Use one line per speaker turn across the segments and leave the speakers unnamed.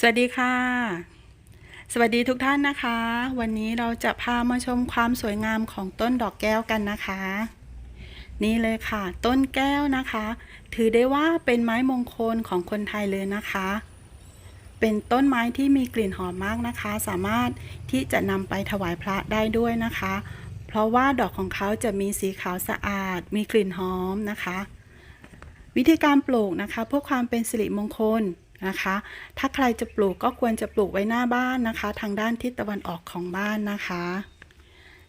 สวัสดีค่ะ สวัสดีทุกท่านนะคะ วันนี้เราจะพามาชมความสวยงามของต้นดอกแก้วกันนะคะ นี่เลยค่ะ ต้นแก้วนะคะ ถือได้ว่าเป็นไม้มงคลของคนไทยเลยนะคะ เป็นต้นไม้ที่มีกลิ่นหอมมากนะคะ สามารถที่จะนำไปถวายพระได้ด้วยนะคะ เพราะว่าดอกของเขาจะมีสีขาวสะอาด มีกลิ่นหอมนะคะ วิธีการปลูกนะคะ เพื่อความเป็นสิริมงคล นะคะ ถ้าใครจะปลูกก็ควรจะปลูกไว้หน้าบ้านนะคะ ทางด้านทิศตะวันออกของบ้านนะคะ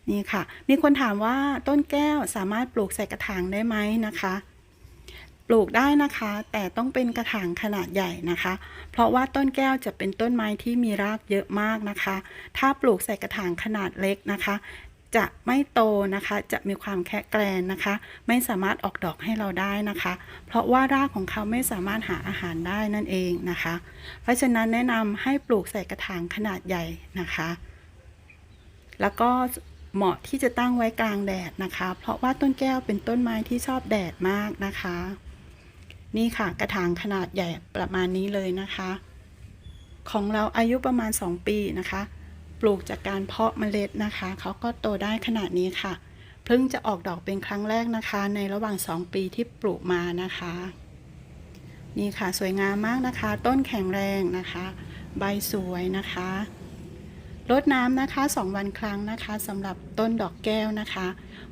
นี่ค่ะ มีคนถามว่าต้นแก้วสามารถปลูกใส่กระถางได้ไหมนะคะ ปลูกได้นะคะ แต่ต้องเป็นกระถางขนาดใหญ่นะคะ เพราะว่าต้นแก้วจะเป็นต้นไม้ที่มีรากเยอะมากนะคะ ถ้าปลูกใส่กระถางขนาดเล็กนะคะ จะไม่โตนะคะ จะมีความแค่แกรนนะคะ ไม่สามารถออกดอกให้เราได้นะคะ เพราะว่ารากของเขาไม่สามารถหาอาหารได้นั่นเองนะคะ เพราะฉะนั้นแนะนำให้ปลูกใส่กระถางขนาดใหญ่นะคะ แล้วก็เหมาะที่จะตั้งไว้กลางแดดนะคะ เพราะว่าต้นแก้วเป็นต้นไม้ที่ชอบแดดมากนะคะ นี่ค่ะกระถางขนาดใหญ่ประมาณนี้เลยนะคะ ของเราอายุประมาณ 2 ปีนะคะ ปลูกจากการเพาะเมล็ดนะคะเขาก็โตได้ขนาดนี้ค่ะ เพิ่งจะออกดอกเป็นครั้งแรกนะคะ ในระหว่าง 2 ปีที่ปลูกมานะคะ นี่ค่ะสวยงามมากนะคะ ต้นแข็งแรงนะคะ ใบสวยนะคะรดน้ำนะคะ 2 วันครั้งนะคะสำหรับต้นดอกแก้วนะคะ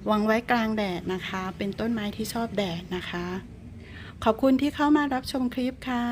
วางไว้กลางแดดนะคะ เป็นต้นไม้ที่ชอบแดดนะคะ ขอบคุณที่เข้ามารับชมคลิปค่ะ